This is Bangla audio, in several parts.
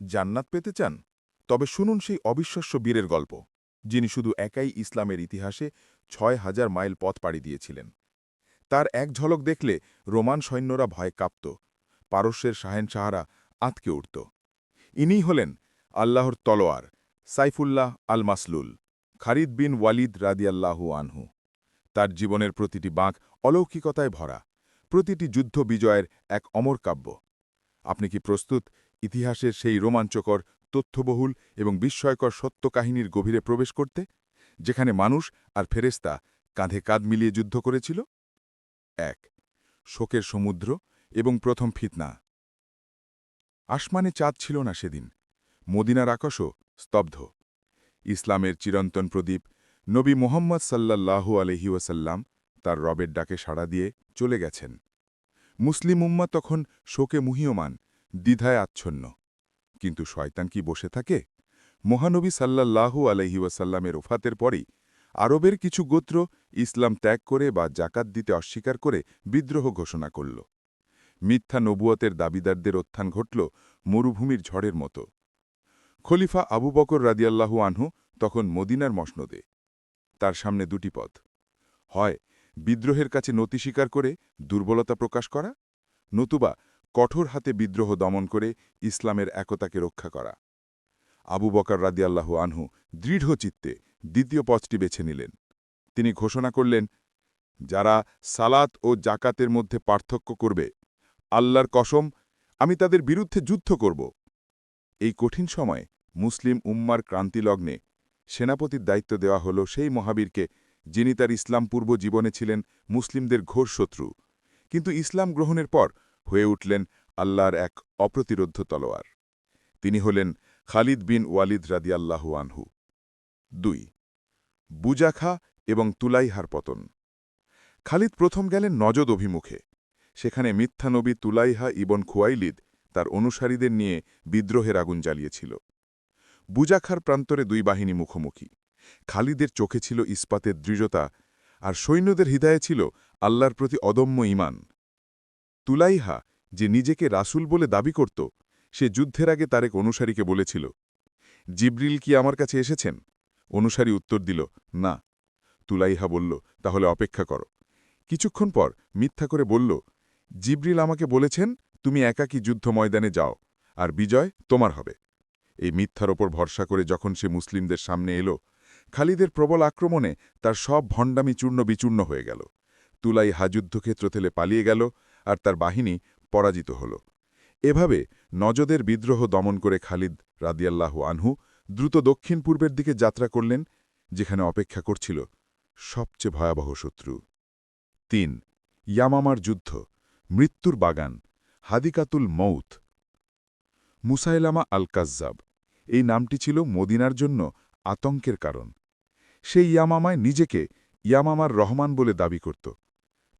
জান্নাত পেতে চান? তবে শুনুন সেই অবিশ্বাস্য বীরের গল্প, যিনি শুধু একাই ইসলামের ইতিহাসে ছয় হাজার মাইল পথ পাড়ি দিয়েছিলেন। তার এক ঝলক দেখলে রোমান সৈন্যরা ভয় কাঁপত, পারস্যের শাহেনশাহারা আঁতকে উঠত। ইনিই হলেন আল্লাহর তলোয়ার সাইফুল্লাহ আল মাসলুল খারিদ বিন ওয়ালিদ রাদিয়াল্লাহু আনহু। তার জীবনের প্রতিটি বাঁক অলৌকিকতায় ভরা, প্রতিটি যুদ্ধ বিজয়ের এক অমর কাব্য। আপনি কি প্রস্তুত ইতিহাসের সেই রোমাঞ্চকর, তথ্যবহুল এবং বিস্ময়কর সত্য কাহিনীর গভীরে প্রবেশ করতে, যেখানে মানুষ আর ফেরেস্তা কাঁধে কাঁধ মিলিয়ে যুদ্ধ করেছিল? এক, শোকের সমুদ্র এবং প্রথম ফিতনা। আসমানে চাঁদ ছিল না সেদিন। মদিনার আকাশও স্তব্ধ। ইসলামের চিরন্তন প্রদীপ নবী মোহাম্মদ সাল্লাল্লাহু আলহি ওয়াসাল্লাম তার রবের ডাকে সাড়া দিয়ে চলে গেছেন। মুসলিম উম্মা তখন শোকে মুহীয়মান দ্বিধায় আচ্ছন্ন। কিন্তু শয়তান কি বসে থাকে? মহানবী সাল্লাল্লাহু আলহি ওয়াসাল্লামের ওফাতের পরই আরবের কিছু গোত্র ইসলাম ত্যাগ করে বা জাকাত দিতে অস্বীকার করে বিদ্রোহ ঘোষণা করল। মিথ্যা নবুয়তের দাবিদারদের উত্থান ঘটল মরুভূমির ঝড়ের মতো। খলিফা আবু বকর রাদিয়াল্লাহু আনহু তখন মদিনার মসনদে। তার সামনে দুটি পথ। হয়, বিদ্রোহের কাছে নতি স্বীকার করে দুর্বলতা প্রকাশ করা, নতুবা কঠোর হাতে বিদ্রোহ দমন করে ইসলামের একতাকে রক্ষা করা। আবু বকর রাদিয়াল্লাহু আনহু দৃঢ় চিত্তে দ্বিতীয় পথটি বেছে নিলেন। তিনি ঘোষণা করলেন, যারা সালাত ও জাকাতের মধ্যে পার্থক্য করবে, আল্লাহর কসম, আমি তাদের বিরুদ্ধে যুদ্ধ করব। এই কঠিন সময়ে মুসলিম উম্মার ক্রান্তিলগ্নে সেনাপতির দায়িত্ব দেওয়া হল সেই মহাবীরকে, যিনি তার ইসলাম পূর্ব জীবনে ছিলেন মুসলিমদের ঘোর শত্রু কিন্তু ইসলাম গ্রহণের পর হয়ে উঠলেন আল্লাহর এক অপ্রতিরোধ্য তলোয়ার। তিনি হলেন খালিদ বিন ওয়ালিদ রাদিয়াল্লাহু আনহু। দুই, বুজাখা এবং তুলাইহার পতন। খালিদ প্রথম গেলেন নজদ অভিমুখে। সেখানে মিথ্যা নবী তুলাইহা ইবন খুয়াইলিদ তার অনুসারীদের নিয়ে বিদ্রোহের আগুন জ্বালিয়েছিল। বুজাখার প্রান্তরে দুই বাহিনী মুখোমুখি। খালিদের চোখে ছিল ইস্পাতের দৃঢ়তা, আর সৈন্যদের হৃদয়ে ছিল আল্লাহর প্রতি অদম্য ইমান তুলাইহা, যে নিজেকে রাসুল বলে দাবি করত, সে যুদ্ধের আগে তারেক অনুসারীকে বলেছিল, জিব্রিল কি আমার কাছে এসেছেন? অনুসারী উত্তর দিল, না। তুলাইহা বলল, তাহলে অপেক্ষা করো। কিছুক্ষণ পর মিথ্যা করে বলল, জিব্রিল আমাকে বলেছেন, তুমি একাকী যুদ্ধ ময়দানে যাও, আর বিজয় তোমার হবে। এই মিথ্যার ওপর ভরসা করে যখন সে মুসলিমদের সামনে এলো, খালিদের প্রবল আক্রমণে তার সব ভণ্ডামি চূর্ণ বিচূর্ণ হয়ে গেল। তুলাই হাযুদ্ধক্ষেত্র থেকে পালিয়ে গেল আর তার বাহিনী পরাজিত হল। এভাবে নজদের বিদ্রোহ দমন করে খালিদ রাদিয়াল্লাহু আনহু দ্রুত দক্ষিণ পূর্বের দিকে যাত্রা করলেন, যেখানে অপেক্ষা করছিল সবচেয়ে ভয়াবহ শত্রু। তিন, ইয়ামামার যুদ্ধ, মৃত্যুর বাগান, হাদিকাতুল মৌত। মুসাইলামা আল কাজ্জাব এই নামটি ছিল মদিনার জন্য আতঙ্কের কারণ। সেই ইয়ামামায় নিজেকে ইয়ামামার রহমান বলে দাবি করত।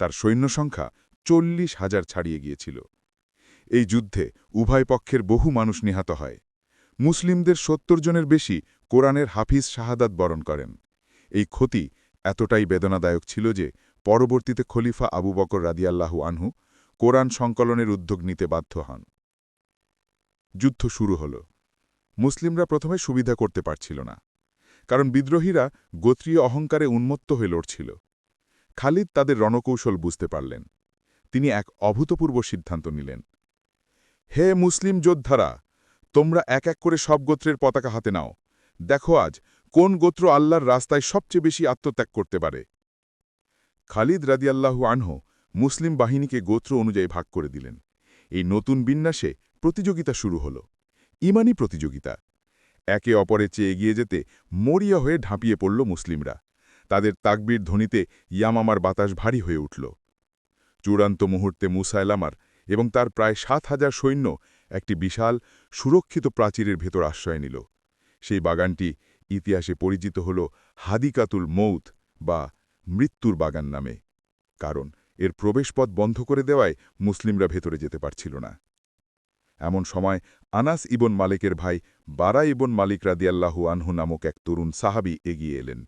তার সৈন্য সংখ্যা চল্লিশ হাজার ছাড়িয়ে গিয়েছিল। এই যুদ্ধে উভয় পক্ষের বহু মানুষ নিহত হয়। মুসলিমদের সত্তর জনের বেশি কোরআনের হাফিজ শাহাদাত বরণ করেন। এই ক্ষতি এতটাই বেদনাদায়ক ছিল যে পরবর্তীতে খলিফা আবু বকর রাদিয়াল্লাহু আনহু কোরআন সংকলনের উদ্যোগ নিতে বাধ্য হন। যুদ্ধ শুরু হল। মুসলিমরা প্রথমে সুবিধা করতে পারছিল না। কারণ বিদ্রোহীরা গোত্রীয় অহংকারে উন্মত্ত হয়ে লড়ছিল। খালিদ তাদের রণকৌশল বুঝতে পারলেন। তিনি এক অভূতপূর্ব সিদ্ধান্ত নিলেন। হে মুসলিম যোদ্ধারা, তোমরা এক এক করে সব গোত্রের পতাকা হাতে নাও। দেখো আজ কোন গোত্র আল্লাহর রাস্তায় সবচেয়ে বেশি আত্মত্যাগ করতে পারে। খালিদ রাদিয়াল্লাহু আনহ মুসলিম বাহিনীকে গোত্র অনুযায়ী ভাগ করে দিলেন। এই নতুন বিন্যাসে প্রতিযোগিতা শুরু হল। ইমানি প্রতিযোগিতা। একে অপরের চেয়ে এগিয়ে যেতে মরিয়া হয়ে ঢাঁপিয়ে পড়ল মুসলিমরা। তাদের তাকবির ধ্বনিতে ইয়ামামার বাতাস ভারী হয়ে উঠল। চূড়ান্ত মুহূর্তে মুসাইলামার এবং তার প্রায় সাত হাজার সৈন্য একটি বিশাল, সুরক্ষিত প্রাচীরের ভেতর আশ্রয় নিল। সেই বাগানটি ইতিহাসে পরিচিত হল হাদিকাতুল মৌত বা মৃত্যুর বাগান নামে। কারণ এর প্রবেশপথ বন্ধ করে দেওয়ায় মুসলিমরা ভেতরে যেতে পারছিল না। এমন সময় আনাস ইবন মালিকের ভাই বারা ইবন মালিক রাদিয়াল্লাহু আনহু নামক এক তরুণ সাহাবি এগিয়ে এলেন।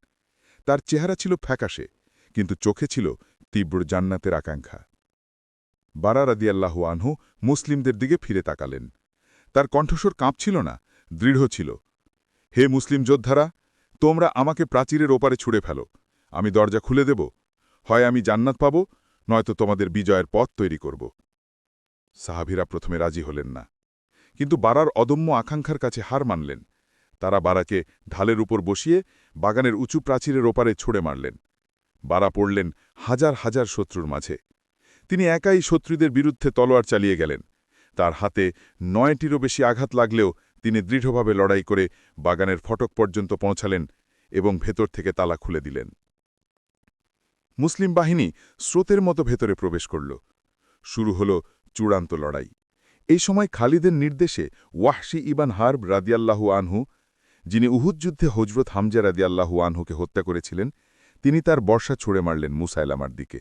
তার চেহারা ছিল ফ্যাকাশে, কিন্তু চোখে ছিল তীব্র জান্নাতের আকাঙ্ক্ষা। বারা রাদিয়াল্লাহু আনহু মুসলিমদের দিকে ফিরে তাকালেন। তার কণ্ঠস্বর কাঁপছিল না, দৃঢ় ছিল। হে মুসলিম যোদ্ধারা, তোমরা আমাকে প্রাচীরের ওপারে ছুড়ে ফেলো। আমি দরজা খুলে দেব। হয় আমি জান্নাত পাব, নয়তো তোমাদের বিজয়ের পথ তৈরি করব। সাহাবিরা প্রথমে রাজি হলেন না। কিন্তু বারার অদম্য আকাঙ্ক্ষার কাছে হার মানলেন। তারা বারাকে ঢালের উপর বসিয়ে বাগানের উঁচু প্রাচীরের ওপারে ছুড়ে মারলেন। বারা পড়লেন হাজার হাজার শত্রুর মাঝে। তিনি একাই শত্রুদের বিরুদ্ধে তলোয়ার চালিয়ে গেলেন। তার হাতে নয়টিরও বেশি আঘাত লাগলেও তিনি দৃঢ়ভাবে লড়াই করে বাগানের ফটক পর্যন্ত পৌঁছালেন এবং ভেতর থেকে তালা খুলে দিলেন। মুসলিম বাহিনী স্রোতের মতো ভেতরে প্রবেশ করল। শুরু হল চূড়ান্ত লড়াই। এই সময় খালিদের নির্দেশে ওয়াহশি ইবান হার্ব রাদিয়াল্লাহু আনহু, যিনি উহুদ যুদ্ধে হজরত হামজা রাদিয়াল্লাহু আনহুকে হত্যা করেছিলেন তিনি তার বর্ষা ছুঁড়ে মারলেন মুসাইলামার দিকে।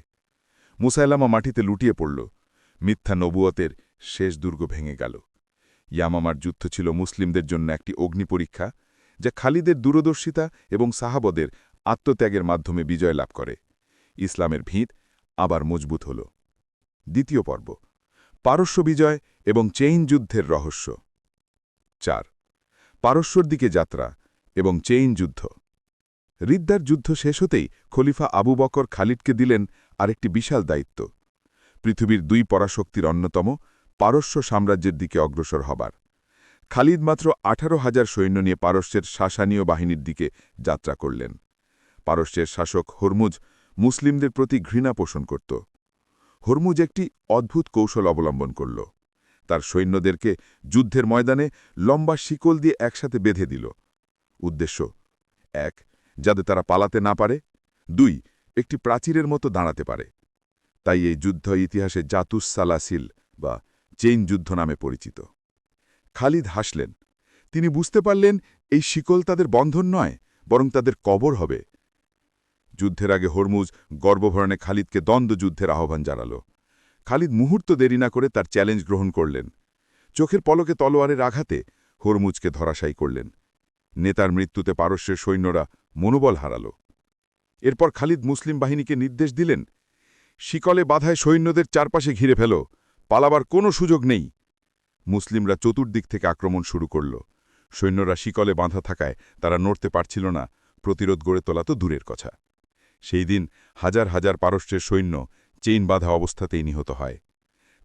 মুসাইলামা মাটিতে লুটিয়ে পড়ল। মিথ্যা নবুয়তের শেষ দুর্গ ভেঙে গেল। ইয়ামামার যুদ্ধ ছিল মুসলিমদের জন্য একটি অগ্নি পরীক্ষা, যা খালিদের দূরদর্শিতা এবং সাহাবদের আত্মত্যাগের মাধ্যমে বিজয় লাভ করে। ইসলামের ভিত আবার মজবুত হল। দ্বিতীয় পর্ব, পারস্য বিজয় এবং চেইন যুদ্ধের রহস্য। চার, পারস্যর দিকে যাত্রা এবং চেইন যুদ্ধ। রিদ্দার যুদ্ধ শেষ হতেই খলিফা আবু বকর খালিদকে দিলেন আরেকটি বিশাল দায়িত্ব। পৃথিবীর দুই পরাশক্তির অন্যতম পারস্য সাম্রাজ্যের দিকে অগ্রসর হবার। খালিদ মাত্র আঠারো হাজার সৈন্য নিয়ে পারস্যের শাসানীয় বাহিনীর দিকে যাত্রা করলেন। পারস্যের শাসক হরমুজ মুসলিমদের প্রতি ঘৃণা পোষণ করত। হরমুজ একটি অদ্ভুত কৌশল অবলম্বন করল। তার সৈন্যদেরকে যুদ্ধের ময়দানে লম্বা শিকল দিয়ে একসাথে বেঁধে দিল। উদ্দেশ্য, এক যাতে তারা পালাতে না পারে। দুই, একটি প্রাচীরের মতো দাঁড়াতে পারে। তাই এই যুদ্ধ ইতিহাসে জাতুস সালাসিল বা চেইন যুদ্ধ নামে পরিচিত। খালিদ হাসলেন, তিনি বুঝতে পারলেন এই শিকল তাদের বন্ধন নয়, বরং তাদের কবর হবে। যুদ্ধের আগে হরমুজ গর্বভরণে খালিদকে দ্বন্দ্বযুদ্ধের আহ্বান জানাল। খালিদ মুহূর্ত দেরি না করে তার চ্যালেঞ্জ গ্রহণ করলেন। চোখের পলকে তলোয়ারের আঘাতে হরমুজকে ধরাশায়ী করলেন। নেতার মৃত্যুতে পারস্যের সৈন্যরা মনোবল হারাল। এরপর খালিদ মুসলিম বাহিনীকে নির্দেশ দিলেন, শিকলে বাধায় সৈন্যদের চারপাশে ঘিরে ফেল, পালাবার কোনো সুযোগ নেই। মুসলিমরা চতুর্দিক থেকে আক্রমণ শুরু করল। সৈন্যরা শিকলে বাঁধা থাকায় তারা নড়তে পারছিল না, প্রতিরোধ গড়ে তোলা তো দূরের কথা। সেই দিন হাজার হাজার পারস্যের সৈন্য চেইন বাঁধা অবস্থাতেই নিহত হয়।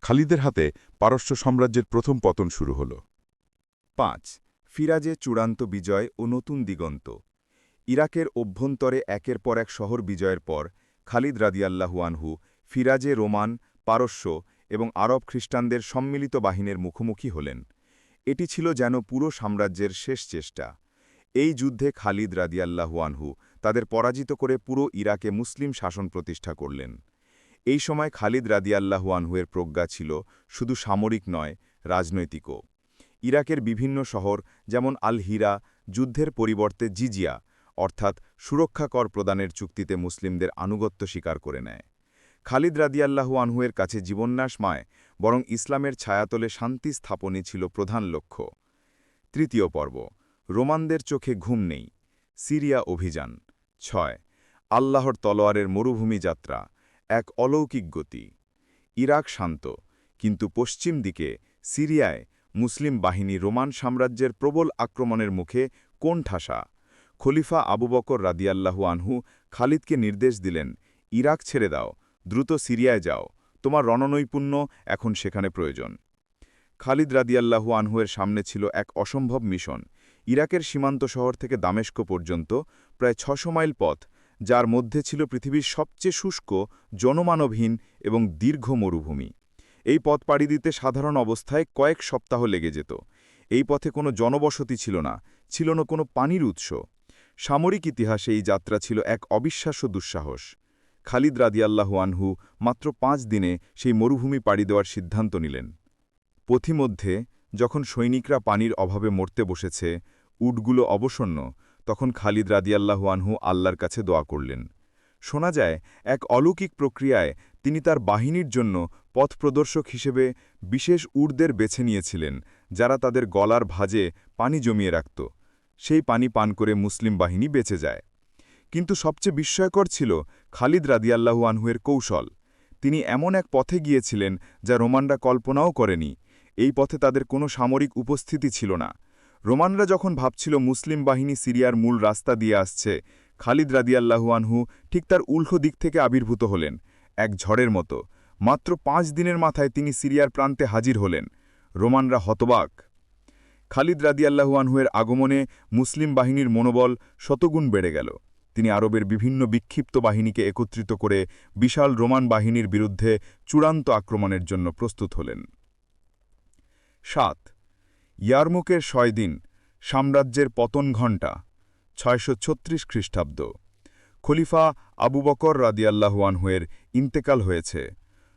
খালিদের হাতে পারস্য সাম্রাজ্যের প্রথম পতন শুরু হল। পাঁচ ফিরাজে চূড়ান্ত বিজয় ও নতুন দিগন্ত। ইরাকের অভ্যন্তরে একের পর এক শহর বিজয়ের পর খালিদ রাদিয়াল্লাহু আনহু ফিরাজে রোমান, পারস্য এবং আরব খ্রিস্টানদের সম্মিলিত বাহিনীর মুখোমুখি হলেন। এটি ছিল যেন পুরো সাম্রাজ্যের শেষ চেষ্টা। এই যুদ্ধে খালিদ রাদিয়াল্লাহু আনহু তাদের পরাজিত করে পুরো ইরাকে মুসলিম শাসন প্রতিষ্ঠা করলেন। এই সময় খালিদ রাদিয়াল্লাহু আনহুয়ের প্রজ্ঞা ছিল শুধু সামরিক নয়, রাজনৈতিকও। ইরাকের বিভিন্ন শহর, যেমন আল হিরা যুদ্ধের পরিবর্তে জিজিয়া, অর্থাৎ সুরক্ষা কর প্রদানের চুক্তিতে মুসলিমদের আনুগত্য স্বীকার করে নেয়। খালিদ রাদিয়াল্লাহু আনহুয়ের কাছে জীবন্যাস মায়, বরং ইসলামের ছায়াতলে শান্তি স্থাপনই ছিল প্রধান লক্ষ্য। তৃতীয় পর্ব, রোমানদের চোখে ঘুম নেই। সিরিয়া অভিযান। ছয়, আল্লাহর তলোয়ারের মরুভূমি যাত্রা, এক অলৌকিক গতি। ইরাক শান্ত, কিন্তু পশ্চিম দিকে সিরিয়ায় মুসলিম বাহিনী রোমান সাম্রাজ্যের প্রবল আক্রমণের মুখে কোন ঠাসা? খলিফা আবু বকর রাদিয়াল্লাহু আনহু খালিদকে নির্দেশ দিলেন, ইরাক ছেড়ে দাও, দ্রুত সিরিয়ায় যাও, তোমার রণনৈপুণ্য এখন সেখানে প্রয়োজন। খালিদ রাদিয়াল্লাহু আনহুয়ের সামনে ছিল এক অসম্ভব মিশন। ইরাকের সীমান্ত শহর থেকে দামেস্ক পর্যন্ত প্রায় ছশো মাইল পথ, যার মধ্যে ছিল পৃথিবীর সবচেয়ে শুষ্ক, জনমানবহীন এবং দীর্ঘ মরুভূমি। এই পথ পাড়ি দিতে সাধারণ অবস্থায় কয়েক সপ্তাহ লেগে যেত। এই পথে কোনো জনবসতি ছিল না ছিল না কোনো পানির উৎস। সামরিক ইতিহাসে এই যাত্রা ছিল এক অবিশ্বাস্য দুঃসাহস। খালিদ রাদিয়াল্লাহু আনহু মাত্র পাঁচ দিনে সেই মরুভূমি পাড়ি দেওয়ার সিদ্ধান্ত নিলেন। পথিমধ্যে, যখন সৈনিকরা পানির অভাবে মরতে বসেছে, উটগুলো অবসন্ন, তখন খালিদ রাদিয়াল্লাহু আনহু আল্লাহর কাছে দোয়া করলেন। শোনা যায়, এক অলৌকিক প্রক্রিয়ায় তিনি তার বাহিনীর জন্য পথপ্রদর্শক হিসেবে বিশেষ উর্দের বেছে নিয়েছিলেন, যারা তাদের গলার ভাজে পানি জমিয়ে রাখত। সেই পানি পান করে মুসলিম বাহিনী বেঁচে যায়। কিন্তু সবচেয়ে বিস্ময়কর ছিল খালিদ রাদিয়াল্লাহু আনহুয়ের কৌশল। তিনি এমন এক পথে গিয়েছিলেন যা রোমানরা কল্পনাও করেনি। এই পথে তাদের কোনো সামরিক উপস্থিতি ছিল না। রোমানরা যখন ভাবছিল মুসলিম বাহিনী সিরিয়ার মূল রাস্তা দিয়ে আসছে, খালিদ রাদিয়াল্লাহুয়ানহু ঠিক তার উল্টো দিক থেকে আবির্ভূত হলেন। এক ঝড়ের মতো। মাত্র পাঁচ দিনের মাথায় তিনি সিরিয়ার প্রান্তে হাজির হলেন। রোমানরা হতবাক। খালিদ রাদিয়াল্লাহুয়ানহুয়ের আগমনে মুসলিম বাহিনীর মনোবল শতগুণ বেড়ে গেল। তিনি আরবের বিভিন্ন বিক্ষিপ্ত বাহিনীকে একত্রিত করে বিশাল রোমান বাহিনীর বিরুদ্ধে চূড়ান্ত আক্রমণের জন্য প্রস্তুত হলেন। সাত। ইয়ারমুকের ছয় দিন, সাম্রাজ্যের পতন ঘণ্টা, ছয়শো ছত্রিশ খ্রিস্টাব্দ। খলিফা আবু বকর রাদিয়াল্লাহুয়ানহুয়ের ইন্তেকাল হয়েছে।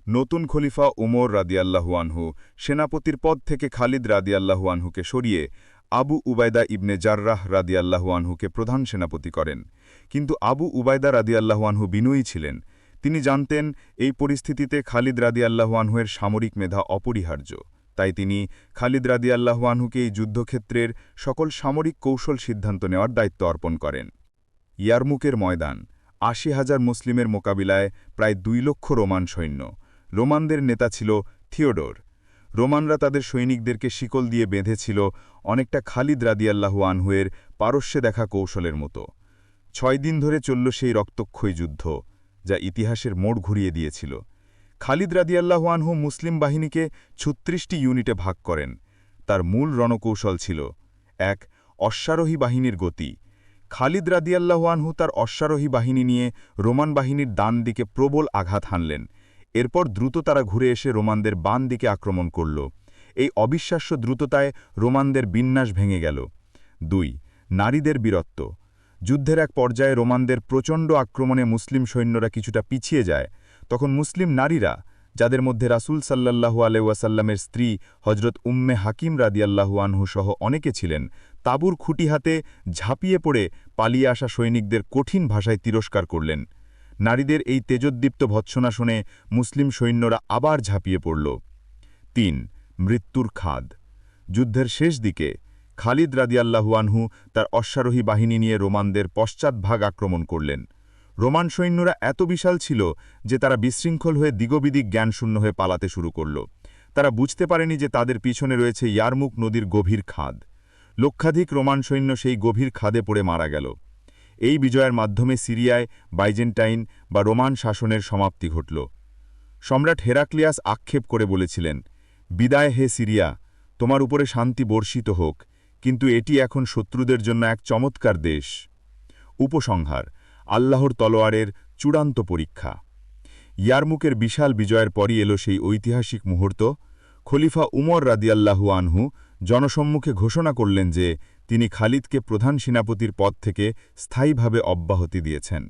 নতুন খলিফা উমর রাদিয়াল্লাহুয়ানহু সেনাপতির পদ থেকে খালিদ রাদিয়াল্লাহুয়ানহুকে সরিয়ে আবু উবায়দা ইবনে জার্রাহ রাদিয়াল্লাহুয়ানহুকে প্রধান সেনাপতি করেন। কিন্তু আবু উবায়দা রাদিয়াল্লাহুয়ানহু বিনয়ী ছিলেন। তিনি জানতেন, এই পরিস্থিতিতে খালিদ রাদিয়াল্লাহুয়ানহুয়ের সামরিক মেধা অপরিহার্য। তাই তিনি খালিদ রাদিয়াল্লাহুয়ানহুকে এই যুদ্ধক্ষেত্রের সকল সামরিক কৌশল সিদ্ধান্ত নেওয়ার দায়িত্ব অর্পণ করেন। ইয়ারমুকের ময়দান, আশি হাজার মুসলিমের মোকাবিলায় প্রায় দুই লক্ষ রোমান সৈন্য। রোমানদের নেতা ছিল থিওডোর। রোমানরা তাদের সৈনিকদেরকে শিকল দিয়ে বেঁধেছিল অনেকটা খালিদ রাদিয়াল্লাহু আনহুয়ের পারস্যে দেখা কৌশলের মতো। ছয় দিন ধরে চলল সেই রক্তক্ষয়ী যুদ্ধ, যা ইতিহাসের মোড় ঘুরিয়ে দিয়েছিল। খালিদ রাদিয়াল্লাহু আনহু মুসলিম বাহিনীকে ছত্রিশটি ইউনিটে ভাগ করেন। তার মূল রণকৌশল ছিল, এক, অশ্বারোহী বাহিনীর গতি খালিদ রাদিয়াল্লাহানহু তার অশ্বারোহী বাহিনী নিয়ে রোমান বাহিনীর ডান দিকে প্রবল আঘাত হানলেন। এরপর দ্রুত তারা ঘুরে এসে রোমানদের বান দিকে আক্রমণ করল। এই অবিশ্বাস্য দ্রুততায় রোমানদের বিন্যাস ভেঙে গেল। দুই, নারীদের বীরত্ব। যুদ্ধের এক পর্যায়ে রোমানদের প্রচণ্ড আক্রমণে মুসলিম সৈন্যরা কিছুটা পিছিয়ে যায়। তখন মুসলিম নারীরা, যাদের মধ্যে রাসুল সাল্লাল্লাহু আলহাসাল্লামের স্ত্রী হজরত উম্মে হাকিম রাদিয়াল্লাহু আনহু সহ অনেকে ছিলেন তাবুর খুঁটি হাতে ঝাঁপিয়ে পড়ে পালিয়ে আসা সৈনিকদের কঠিন ভাষায় তিরস্কার করলেন। নারীদের এই তেজোদ্দীপ্ত ভৎসনা শুনে মুসলিম সৈন্যরা আবার ঝাঁপিয়ে পড়ল। তিন, মৃত্যুর খাদ। যুদ্ধের শেষ দিকে খালিদ রাদিয়াল্লাহুয়ানহু তার অশ্বারোহী বাহিনী নিয়ে রোমানদের পশ্চাৎভাগ আক্রমণ করলেন। রোমান সৈন্যরা এত বিশাল ছিল যে তারা বিশৃঙ্খল হয়ে দিগবিদিক জ্ঞানশূন্য হয়ে পালাতে শুরু করল। তারা বুঝতে পারেনি যে তাদের পিছনে রয়েছে ইয়ারমুক নদীর গভীর খাদ। লক্ষাধিক রোমান সৈন্য সেই গভীর খাদে পড়ে মারা গেল। এই বিজয়ের মাধ্যমে সিরিয়ায় বাইজেন্টাইন বা রোমান শাসনের সমাপ্তি ঘটল। সম্রাট হেরাক্লিয়াস আক্ষেপ করে বলেছিলেন, বিদায় হে সিরিয়া, তোমার উপরে শান্তি বর্ষিত হোক, কিন্তু এটি এখন শত্রুদের জন্য এক চমৎকার দেশ। উপসংহার, আল্লাহর তলোয়ারের চূড়ান্ত পরীক্ষা। ইয়ারমুকের বিশাল বিজয়ের পরই এলো সেই ঐতিহাসিক মুহূর্ত। খলিফা উমর রাদিয়াল্লাহু আনহু জনসম্মুখে ঘোষণা করলেন যে তিনি খালিদকে প্রধান সেনাপতির পদ থেকে স্থায়ীভাবে অব্যাহতি দিয়েছেন।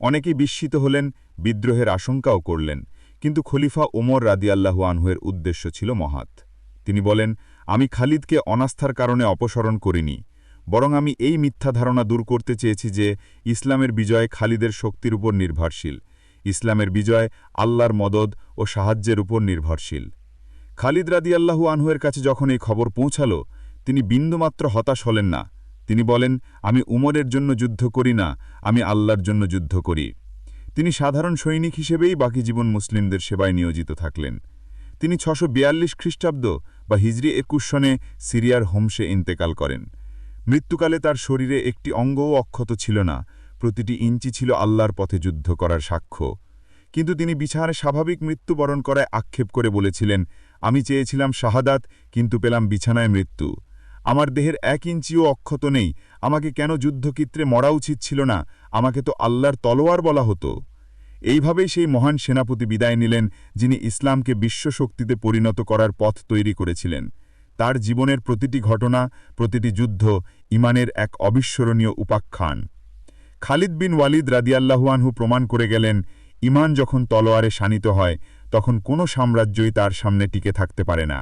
অনেকেই বিস্মিত হলেন, বিদ্রোহের আশঙ্কাও করলেন, কিন্তু খলিফা ওমর রাদিয়াল্লাহু আনহুয়ের উদ্দেশ্য ছিল মহাত তিনি বলেন, আমি খালিদকে অনাস্থার কারণে অপসরণ করিনি, বরং আমি এই মিথ্যা ধারণা দূর করতে চেয়েছি যে ইসলামের বিজয় খালিদের শক্তির উপর নির্ভরশীল। ইসলামের বিজয় আল্লাহর মদদ ও সাহায্যের উপর নির্ভরশীল। খালিদ রাদি আল্লাহু আনহুয়ের কাছে যখন এই খবর পৌঁছাল, তিনি বিন্দুমাত্র হতাশ হলেন না। তিনি বলেন, আমি উমরের জন্য যুদ্ধ করি না, আমি আল্লাহর জন্য যুদ্ধ করি। তিনি সাধারণ সৈনিক হিসেবেই বাকি জীবন মুসলিমদের সেবায় নিয়োজিত থাকলেন। তিনি ছশো বিয়াল্লিশ খ্রিস্টাব্দ বা হিজরি একুশ সনে সিরিয়ার হোমসে ইন্তেকাল করেন। মৃত্যুকালে তার শরীরে একটি অঙ্গও অক্ষত ছিল না, প্রতিটি ইঞ্চি ছিল আল্লাহর পথে যুদ্ধ করার সাক্ষ্য। কিন্তু তিনি বিছানায় স্বাভাবিক মৃত্যুবরণ করায় আক্ষেপ করে বলেছিলেন আমি চেয়েছিলাম শাহাদাত, কিন্তু পেলাম বিছানায় মৃত্যু। আমার দেহের এক ইঞ্চিও অক্ষত নেই। আমাকে কেন যুদ্ধক্ষেত্রে মরা উচিত ছিল না? আমাকে তো আল্লাহর তলোয়ার বলা হতো। এইভাবেই সেই মহান সেনাপতি বিদায় নিলেন, যিনি ইসলামকে বিশ্বশক্তিতে পরিণত করার পথ তৈরি করেছিলেন। তার জীবনের প্রতিটি ঘটনা, প্রতিটি যুদ্ধ ইমানের এক অবিস্মরণীয় উপাখ্যান। খালিদ বিন ওয়ালিদ রাদিয়াল্লাহুয়ানহু প্রমাণ করে গেলেন, ইমান যখন তলোয়ারে শানিত হয় তখন কোনো সাম্রাজ্যই তার সামনে টিকে থাকতে পারে না।